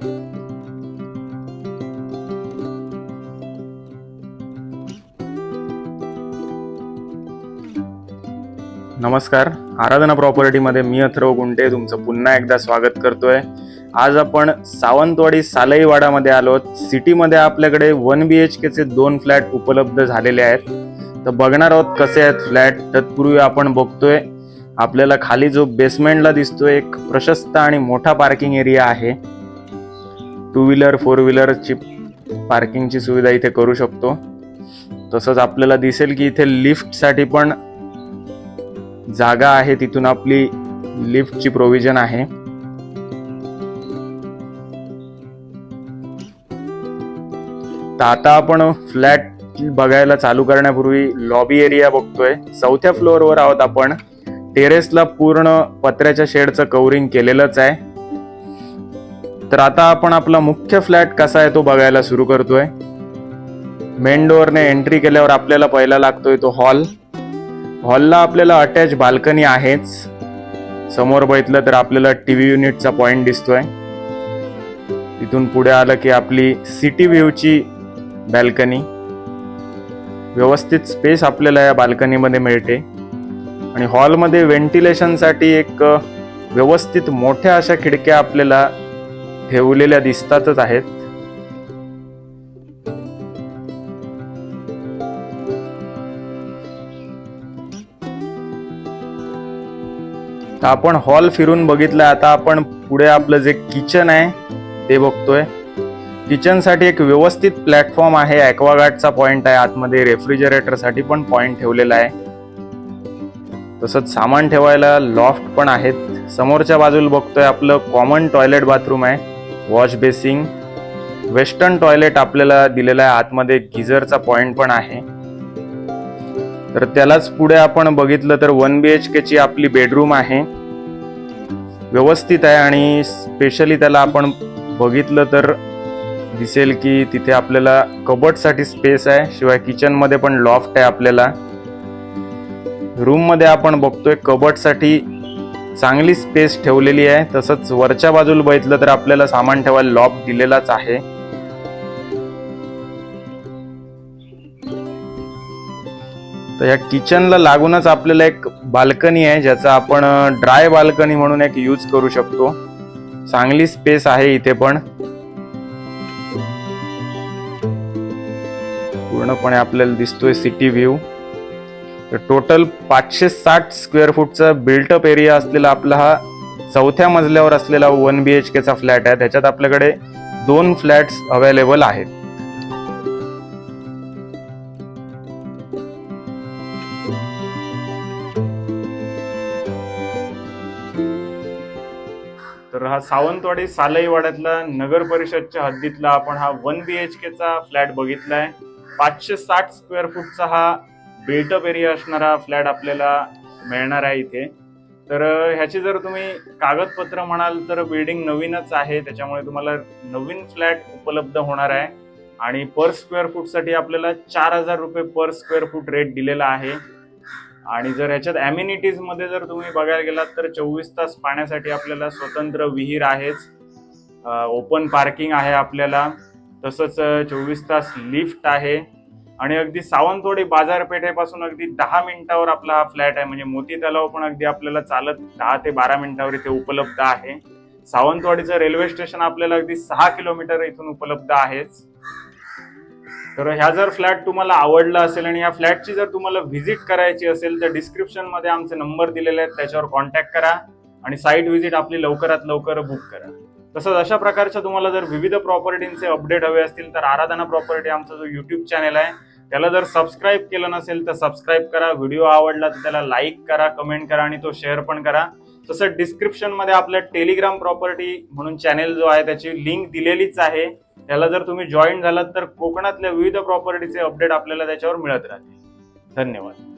नमस्कार. आराधना प्रॉपर्टीमध्ये मी अथर्व गुंटे तुमचं पुन्हा एकदा स्वागत करतोय. आज आपण सावंतवाडी सालईवाडामध्ये आलो सिटीमध्ये आपल्याकडे वन बी एच केचे दोन फ्लॅट उपलब्ध झालेले आहेत. तर बघणार आहोत कसे आहेत फ्लॅट. तत्पूर्वी आपण बघतोय आपल्याला खाली जो बेसमेंटला दिसतोय एक प्रशस्त आणि मोठा पार्किंग एरिया आहे. टू व्हीलर फोर व्हीलरची पार्किंगची सुविधा इथे करू शकतो. तसंच आपल्याला दिसेल की इथे लिफ्टसाठी पण जागा आहे. तिथून आपली लिफ्टची प्रोव्हिजन आहे. तर आता आपण फ्लॅट बघायला चालू करण्यापूर्वी लॉबी एरिया बघतोय. चौथ्या फ्लोअरवर आहोत आपण. टेरेसला पूर्ण पत्र्याच्या शेडचं कव्हरिंग केलेलंच आहे. तर आता आपण आपला मुख्य फ्लॅट कसा आहे तो बघायला सुरू करतोय. मेन डोअरने एंट्री केल्यावर आपल्याला पहिला लागतोय तो हॉल हॉलला आपल्याला अटॅच बाल्कनी आहेच. समोर बघितलं तर आपल्याला टी व्ही युनिटचा पॉईंट दिसतोय. तिथून पुढे आलं की आपली सिटी व्ह्यूची बॅल्कनी व्यवस्थित स्पेस आपल्याला या बाल्कनीमध्ये मिळते. आणि हॉलमध्ये व्हेंटिलेशनसाठी एक व्यवस्थित मोठ्या अशा खिडक्या आपल्याला ठेवलेल्या दिसतातच आहेत. तर आपण हॉल फिरून बघितलं आता आपण पुढे आपलं जे किचन आहे ते बघतोय. किचनसाठी एक व्यवस्थित प्लॅटफॉर्म आहे ॲक्वागार्डचा पॉइंट आहे आतमध्ये रेफ्रिजरेटरसाठी पण पॉइंट ठेवलेला आहे. तसंच सामान ठेवायला लॉफ्ट पण आहेत. समोरच्या बाजूला बघतोय आपलं कॉमन टॉयलेट बाथरूम आहे. वॉश बेसिंग वेस्टर्न टॉयलेट आपल्याला दिलेला आहे. आतमध्ये गिझरचा पॉइंट पण आहे. तर त्यालाच पुढे आपण बघितलं तर वन बी एच केची आपली बेडरूम आहे. व्यवस्थित आहे आणि स्पेशली त्याला आपण बघितलं तर दिसेल की तिथे आपल्याला कबटसाठी स्पेस आहे. शिवाय किचनमध्ये पण लॉफ्ट आहे आपल्याला. रूममध्ये आपण बघतोय कबर्डसाठी चांगली स्पेस ठेवलेली आहे. तसंच वरच्या बाजूला बघितलं तर आपल्याला सामान ठेवायला लॉफ्ट दिलेलाच आहे. तर या किचनला लागूनच आपल्याला एक बाल्कनी आहे ज्याचा आपण ड्राय बाल्कनी म्हणून एक यूज करू शकतो. चांगली स्पेस आहे इथे पण. पूर्णपणे आपल्याला दिसतोय सिटी व्ह्यू तर टोटल पाचशे साठ स्क्वेअर फूटचा बिल्टअप एरिया असलेला आपला हा चौथ्या मजल्यावर असलेला वन बी एच केचा फ्लॅट आहे. त्याच्यात आपल्याकडे दोन फ्लॅट्स अवेलेबल आहेत. तर हा सावंतवाडी सालईवाड्यातला नगर परिषदच्या हद्दीतला आपण हा वन बी एच केचा फ्लॅट बघितलाय. पाचशे साठ स्क्वेअर फूटचा हा बिल्टअप एरिया असणारा फ्लॅट आपल्याला मिळणार आहे इथे. तर ह्याची जर तुम्ही कागदपत्र म्हणाल तर बिल्डिंग नवीनच आहे. त्याच्यामुळे तुम्हाला नवीन फ्लॅट उपलब्ध होणार आहे. आणि पर स्क्वेअर फूटसाठी आपल्याला चार हजार रुपये पर स्क्वेअर फूट रेट दिलेला आहे. आणि जर ह्याच्यात amenities जर तुम्ही बघायला गेलात तर चोवीस तास पाण्यासाठी आपल्याला स्वतंत्र विहीर आहेच. ओपन पार्किंग आहे आपल्याला. तसंच चोवीस तास लिफ्ट आहे. आणि अगदी सावंतवाडी बाजारपेठेपासून अगदी दहा मिनिटावर आपला हा फ्लॅट आहे. म्हणजे मोती तलाव पण अगदी आपल्याला चालत दहा ते बारा मिनिटावर इथे उपलब्ध आहे. सावंतवाडीचं रेल्वे स्टेशन आपल्याला अगदी सहा किलोमीटर इथून उपलब्ध आहेच. तर ह्या जर फ्लॅट तुम्हाला आवडला असेल आणि या फ्लॅटची जर तुम्हाला व्हिजिट करायची असेल तर डिस्क्रिप्शनमध्ये आमचे नंबर दिलेले आहेत त्याच्यावर कॉन्टॅक्ट करा आणि साईट व्हिजिट आपली लवकरात लवकर बुक करा. तसंच अशा प्रकारच्या तुम्हाला जर विविध प्रॉपर्टींचे अपडेट हवे असतील तर आराधना प्रॉपर्टी आमचा जो युट्यूब चॅनल आहे त्याला जर सबस्क्राईब केलं नसेल तर सबस्क्राईब करा. व्हिडिओ आवडला तर त्याला लाईक करा कमेंट करा आणि तो शेअर पण करा. तसं डिस्क्रिप्शनमध्ये आपल्या टेलिग्राम प्रॉपर्टी म्हणून चॅनेल जो आहे त्याची लिंक दिलेलीच आहे. त्याला जर तुम्ही जॉईन झालात तर कोकणातल्या विविध प्रॉपर्टीचे अपडेट आपल्याला त्याच्यावर मिळत राहतील. धन्यवाद.